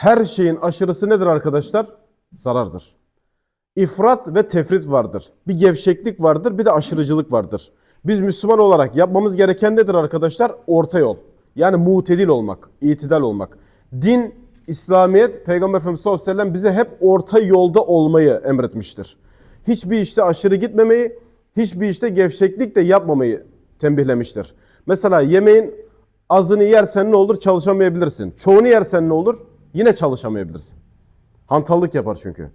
Her şeyin aşırısı nedir arkadaşlar? Zarardır. İfrat ve tefrit vardır. Bir gevşeklik vardır, bir de aşırıcılık vardır. Biz Müslüman olarak yapmamız gereken nedir arkadaşlar? Orta yol. Yani mutedil olmak, itidal olmak. Din, İslamiyet, Peygamber Efendimiz sallallahu aleyhi ve sellem bize hep orta yolda olmayı emretmiştir. Hiçbir işte aşırı gitmemeyi, hiçbir işte gevşeklik de yapmamayı tembihlemiştir. Mesela yemeğin azını yersen ne olur? Çalışamayabilirsin. Çoğunu yersen ne olur? Yine çalışamayabilirsin. Hantallık yapar çünkü.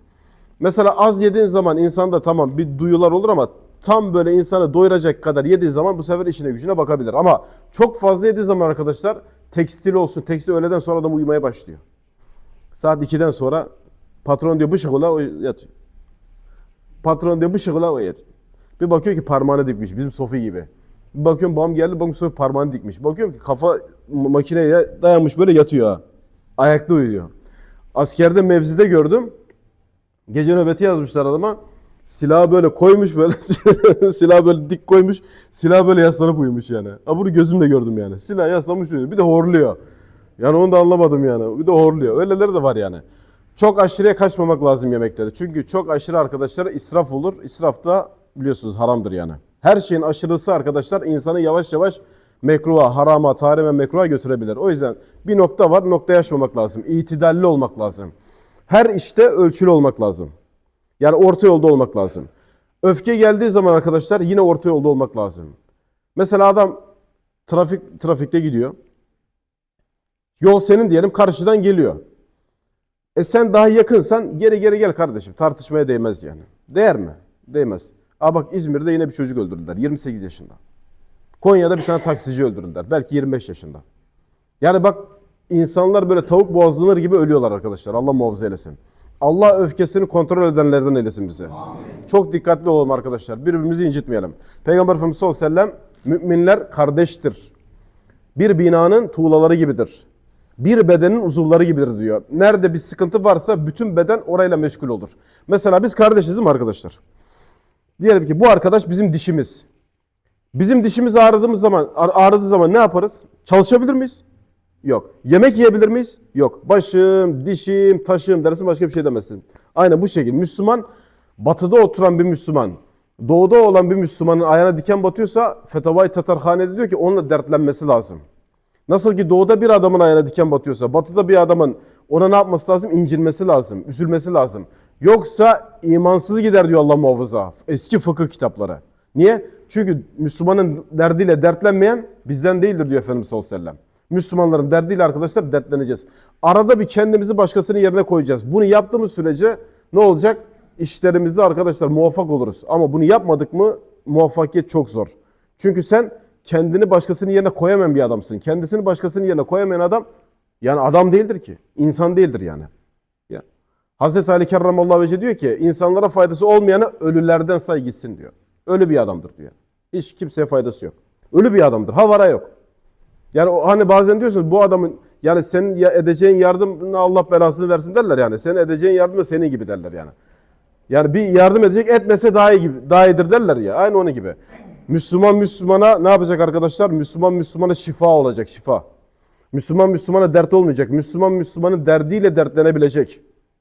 Mesela az yediğin zaman insanda tamam bir duyular olur ama tam böyle insanı doyuracak kadar yediği zaman bu sefer işine gücüne bakabilir. Ama çok fazla yediği zaman arkadaşlar tekstil olsun, tekstil öğleden sonra adam uyumaya başlıyor. Saat 2'den sonra patron diyor bışık ula yatıyor. Patron diyor bışık ula yatıyor. Bir bakıyor ki parmağını dikmiş bizim Sofi gibi. Bir bakıyorum babam geldi bakıyorum Sofi parmağını dikmiş. Bakıyorum ki kafa makineye dayanmış böyle yatıyor ha. Ayakta uyuyor. Askerde mevzide gördüm. Gece nöbeti yazmışlar adama. Silahı böyle koymuş böyle. silahı böyle dik koymuş. Silah böyle yaslanıp uyumuş yani. Ha bunu gözümle gördüm yani. Silah yaslanmış uyuyor. Bir de horluyor. Yani onu da anlamadım yani. Bir de horluyor. Öyleleri de var yani. Çok aşırıya kaçmamak lazım yemeklerde. Çünkü çok aşırı arkadaşlar israf olur. İsraf da biliyorsunuz haramdır yani. Her şeyin aşırısı arkadaşlar insanı yavaş yavaş mekruha, harama, tahrime, mekruha götürebilir. O yüzden bir nokta var, noktaya aşmamak lazım. İtidalli olmak lazım. Her işte ölçülü olmak lazım. Yani orta yolda olmak lazım. Öfke geldiği zaman arkadaşlar yine orta yolda olmak lazım. Mesela adam trafik trafikte gidiyor. Yol senin diyelim karşıdan geliyor. E sen daha yakınsan geri geri gel kardeşim. Tartışmaya değmez yani. Değer mi? Değmez. Aa bak İzmir'de yine bir çocuk öldürdüler 28 yaşında. Konya'da bir tane taksici öldürdüler. Belki 25 yaşında. Yani bak insanlar böyle tavuk boğazlanır gibi ölüyorlar arkadaşlar. Allah muhafaza eylesin. Allah öfkesini kontrol edenlerden eylesin bizi. Çok dikkatli olalım arkadaşlar. Birbirimizi incitmeyelim. Peygamber Efendimiz sallallahu aleyhi ve sellem müminler kardeştir. Bir binanın tuğlaları gibidir. Bir bedenin uzuvları gibidir diyor. Nerede bir sıkıntı varsa bütün beden orayla meşgul olur. Mesela biz kardeşiz değil mi arkadaşlar? Diyelim ki bu arkadaş bizim dişimiz. Bizim dişimiz ağrıdığımız zaman, ağ- ağrıdığı zaman ne yaparız? Çalışabilir miyiz? Yok. Yemek yiyebilir miyiz? Yok. Başım, dişim, taşım dersin başka bir şey demezsin. Aynen bu şekilde. Müslüman, batıda oturan bir Müslüman, doğuda olan bir Müslümanın ayağına diken batıyorsa Fetavai Tatarhane'de diyor ki onunla dertlenmesi lazım. Nasıl ki doğuda bir adamın ayağına diken batıyorsa batıda bir adamın ona ne yapması lazım? İncinmesi lazım, üzülmesi lazım. Yoksa imansız gider diyor Allah muhafaza. Eski fıkıh kitapları. Niye? Çünkü Müslümanın derdiyle dertlenmeyen bizden değildir diyor Efendimiz sallallahu aleyhi ve sellem. Müslümanların derdiyle arkadaşlar dertleneceğiz. Arada bir kendimizi başkasının yerine koyacağız. Bunu yaptığımız sürece ne olacak? İşlerimizde arkadaşlar muvaffak oluruz. Ama bunu yapmadık mı muvaffakiyet çok zor. Çünkü sen kendini başkasının yerine koyamayan bir adamsın. Kendisini başkasının yerine koyamayan adam yani adam değildir ki. İnsan değildir yani. Ya. Hazreti Ali Kerramallahu Vece diyor ki insanlara faydası olmayanı ölülerden say gitsin diyor. Ölü bir adamdır diyor. Hiç kimseye faydası yok. Ölü bir adamdır. Havara yok. Yani hani bazen diyorsunuz bu adamın yani senin edeceğin yardımına Allah belasını versin derler yani. Senin edeceğin yardım da senin gibi derler yani. Yani bir yardım edecek etmese daha iyi gibi daha iyidir derler ya. Aynı onun gibi. Müslüman Müslümana ne yapacak arkadaşlar? Müslüman Müslümana şifa olacak şifa. Müslüman Müslümana dert olmayacak. Müslüman Müslümanın derdiyle dertlenebilecek.